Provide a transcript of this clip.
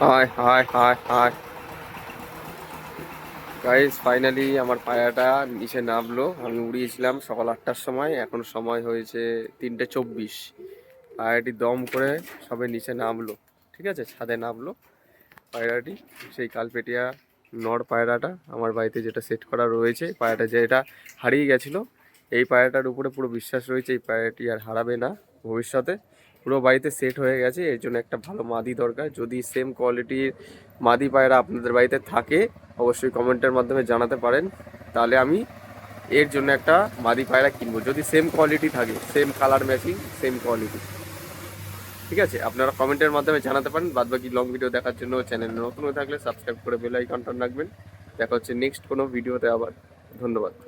Hi hi hi hi guys finally আমার পায়াটা নিচে নামলো। আমি উড়িয়েছিলাম সকাল আটটার সময়, এখন সময় হয়েছে তিনটে চব্বিশ। পায়রাটি দম করে সবে নিচে নামলো, ঠিক আছে? ছাদে নামলো। পায়রাটি, সেই কালপেটিয়া নর পায়রাটা আমার বাড়িতে যেটা সেট করা রয়েছে, পায়রাটা যেটা হারিয়ে গেছিল এই পায়রাটার উপরে পুরো বিশ্বাস রয়েছে, এই পায়রাটি আর হারাবে না ভবিষ্যতে। পুরো বাড়িতে সেট হয়ে গেছে, এর জন্য একটা ভালো মাদি দরকার। যদি সেম কোয়ালিটির মাদি পায়রা আপনাদের বাড়িতে থাকে, অবশ্যই কমেন্টের মাধ্যমে জানাতে পারেন। তাহলে আমি এর জন্য একটা মাদি পায়রা কিনবো। যদি সেম কোয়ালিটি থাকে same colour matching same quality ঠিক আছে? আপনারা কমেন্টের মাধ্যমে জানাতে পারেন। বাদবাকি লং ভিডিও দেখার জন্য চ্যানেল নতুন হয়ে থাকলে সাবস্ক্রাইব করে বেল আইকনটা রাখবেন। দেখা হচ্ছে নেক্সট কোনো ভিডিওতে আবার। ধন্যবাদ।